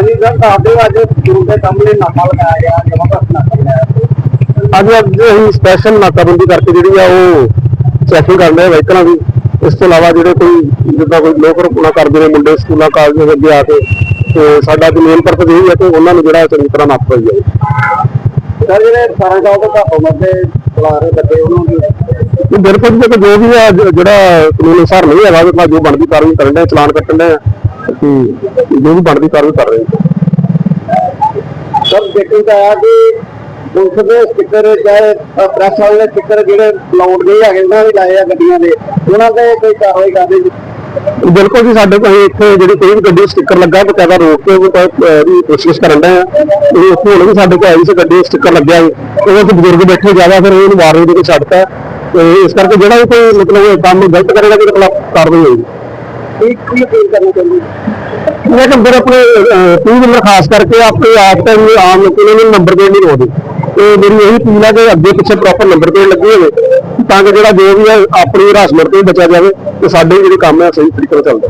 ਹਾਂਜੀ ਸਰ ਦੱਸਦੇ ਅੱਜ ਸਕੂਲ ਦੇ ਸਾਹਮਣੇ ਨਾਕਾ ਲਗਾਇਆ ਗਿਆ ਜਮਾ ਦਾ ਨਾਕਾ ਲਗਾਇਆ ਅੱਜ ਅੱਜ ਅਸੀਂ ਸਪੈਸ਼ਲ ਨਾਕਾਬੰਦੀ ਕਰਕੇ ਜਿਹੜੀ ਆ ਉਹ ਚੈਕਿੰਗ ਕਰ ਰਹੇ ਵਹੀਕਲਾਂ ਦੀ। ਇਸ ਤੋਂ ਇਲਾਵਾ ਜਿਹੜੇ ਕੋਈ ਜਿੱਦਾਂ ਕੋਈ ਲੋਕ ਰੁਕਣਾ ਕਰਦੇ ਨੇ ਮੁੰਡੇ ਸਕੂਲਾਂ ਕਾਲਜਾਂ ਦੇ ਅੱਗੇ ਆ ਕੇ ਤੇ ਸਾਡਾ ਅੱਜ ਮੇਨ ਪਰਪਸ ਇਹ ਹੈ ਕਿ ਉਹਨਾਂ ਨੂੰ ਜਿਹੜਾ ਚੰਗੀ ਤਰ੍ਹਾਂ ਨੱਪ ਪਾਈ ਜਾਵੇ। ਸਰ ਜਿਹੜੇ 18 ਸਾਲ ਤੋਂ ਘੱਟ ਉਮਰ ਦੇ ਚਲਾ ਰਹੇ ਬੱਚੇ ਉਹਨਾਂ ਨੂੰ ਇਹ ਬਿਲਕੁਲ ਜੀ ਵੀ ਆ ਜਿਹੜਾ ਕਾਨੂੰਨ ਅਨੁਸਾਰ ਨਹੀਂ ਹੈਗਾ ਨਾਲ ਜੋ ਬਣਦੀ ਕਾਰਵਾਈ ਕਰਨ ਦੇ ਚਲਾਨ ਕੱਟਣ ਦੇ ਤੇ ਜੋ ਵੀ ਬਣਦੀ ਕਾਰਵਾਈ ਕਰ ਰਹੇ ਹਾਂ ਸਰ ਦੇਖਣ ਤਾਂ ਕਿ ਪੁਲਿਸ ਦੇ ਸਟicker ਚਾਹੇ ਪ੍ਰੈਸ ਵਾਲੇ ਦੇ ਸਟicker ਜਿਹੜੇ ਲਾਉਣ ਦੇ ਹੈਗੇ ਉਹਨਾਂ ਦੇ ਲਾਏ ਆ ਗੱਡੀਆਂ ਦੇ। ਉਹਨਾਂ ਤੇ ਕੋਈ ਕਾਰਵਾਈ ਕਰਦੇ ਜੀ ਬਿਲਕੁਲ ਜੀ ਸਾਡੇ ਕੋਲ ਇੱਥੇ ਜਿਹੜੀ ਕੋਈ ਵੀ ਗੱਡੀ ਸਟicker ਲੱਗਾ ਬਕਾਇਦਾ ਰੋਕ ਕੇ ਉਹ ਕੋਸ਼ਿਸ਼ ਕਰਨ ਦੇ ਆ। ਇਹ ਉੱਥੇ ਹੁਣ ਵੀ ਸਾਡੇ ਕੋਲ ਆਈ ਸੀ ਗੱਡੀ ਸਟicker ਲੱਗਿਆ ਉਹਦੇ ਤੇ ਬਜ਼ੁਰਗ ਬੈਠੇ ਜ਼ਿਆਦਾ ਫਿਰ ਉਹਨੂੰ ਵਾਰਨਿੰਗ ਦੇ ਕੇ ਛੱਡਤਾ ਤੇ ਇਸ ਕਰਕੇ ਜਿਹੜਾ ਵੀ ਕੋਈ ਮਤਲਬ ਕੰਮ ਗਲਤ ਕਰੇਗਾ ਉਹਦੇ ਖਿਲਾਫ ਕਾਰਵਾਈ ਹੋਏਗੀ। ਕੀ ਕੀ ਅਪੀਲ ਕਰਨੀ ਚਾਹੁੰਦੀ? ਇਹ ਨੰਬਰ ਆਪਣੇ ਟੂ ਵੀਲਰ ਖਾਸ ਕਰਕੇ ਆਪਣੇ ਆਪ ਤਾਂ ਆਮ ਲੋਕਾਂ ਨੂੰ ਨੰਬਰ ਪਲੇਟ ਨਹੀਂ। ਲਾਉਂਦੇ ਤੇ ਮੇਰੀ ਇਹੀ ਅਪੀਲ ਹੈ ਕਿ ਅੱਗੇ ਪਿੱਛੇ ਪ੍ਰੋਪਰ ਨੰਬਰ ਪਲੇਟ ਲੱਗੀ ਹੋਵੇ ਤਾਂ ਕਿ ਜਿਹੜਾ ਜੋ ਵੀ ਹੈ ਆਪਣੀ ਹਰਾਸਮੈਂਟ ਤੋਂ ਬਚਿਆ ਜਾਵੇ ਤੇ ਸਾਡੇ ਜਿਹੜੇ ਕੰਮ ਹੈ ਸਹੀ ਤਰੀਕੇ ਨਾਲ ਚੱਲਦਾ।